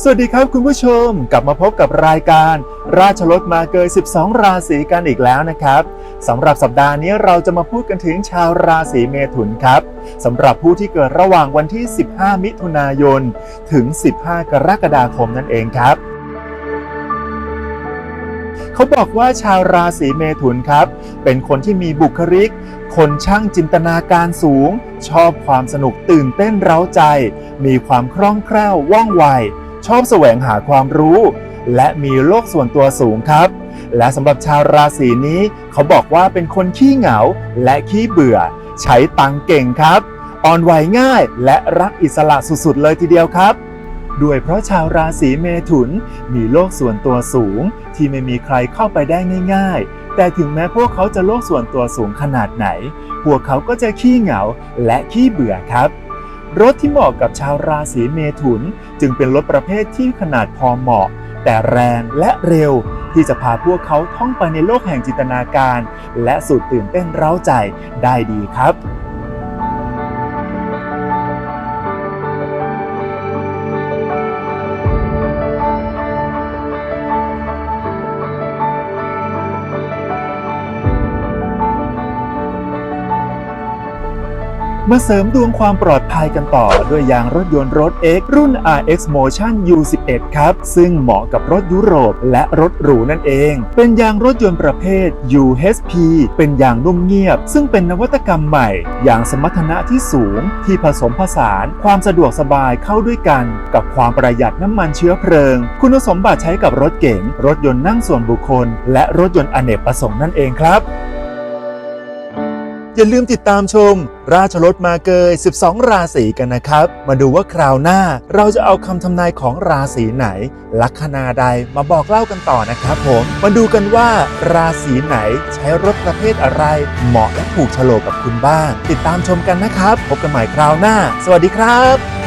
สวัสดีครับคุณผู้ชมกลับมาพบกับรายการ ราชรถมาเกย 12 ราศีกันอีกแล้วนะครับสำหรับสัปดาห์นี้เราจะมาพูดกันถึงชาวราศีเมถุนครับสำหรับผู้ที่เกิดระหว่างวันที่ 15 มิถุนายน ถึง 15 กรกฎาคมนั่นเองครับเขาบอกว่าชาวราศีเมถุนครับ เป็นคนที่มีบุคลิก คนช่างจินตนาการสูง ชอบความสนุกตื่นเต้นเร้าใจ มีความคล่องแคล่วว่องไว ชอบแสวงหาความรู้ และมีโลกส่วนตัวสูงครับ และสำหรับชาวราศีนี้เขาบอกว่าเป็นคนขี้เหงาและขี้เบื่อ ใช้ตังเก่งครับ อ่อนไหวง่ายและรักอิสระสุดๆ เลยทีเดียวครับด้วยเพราะชาวราศีเมถุนมีโลกส่วนตัวสูงที่ไม่มีใครเข้าไปได้ง่าย ๆ แต่ถึงแม้พวกเขาจะโลกส่วนตัวสูงขนาดไหน พวกเขาก็จะขี้เหงาและขี้เบื่อครับ รถที่เหมาะกับชาวราศีเมถุน จึงเป็นรถประเภทที่ขนาดพอเหมาะ แต่แรงและเร็ว ที่จะพาพวกเขาท่องไปในโลกแห่งจินตนาการ และสุดตื่นเต้นเร้าใจได้ดีครับ มาเสริมดวงความปลอดภัยกันต่อด้วยยางรถยนต์รถ X รุ่น RX Motion U11 ครับ ซึ่งเหมาะกับรถยุโรปและรถหรูนั่นเอง เป็นยางรถยนต์ประเภท UHP เป็นยางนุ่มเงียบ ซึ่งเป็นนวัตกรรมใหม่ อย่างสมรรถนะที่สูง ที่ผสมผสานความสะดวกสบายเข้าด้วยกัน กับความประหยัดน้ำมันเชื้อเพลิง คุณสมบัติใช้กับรถเก๋งรถยนต์นั่งส่วนบุคคล และรถยนต์อเนกประสงค์นั่นเองครับ อย่าลืมติดตามชม ราชรถมาเกย 12 ราศีกันนะครับ มาดูว่าคราวหน้าเราจะเอาคำทำนายของราศีไหน ลัคนาใดมาบอกเล่ากันต่อนะครับผม มาดูกันว่า ราศีไหนใช้รถประเภทอะไร เหมาะและถูกโฉลกกับคุณบ้าง ติดตามชมกันนะครับ พบกันใหม่คราวหน้า สวัสดีครับ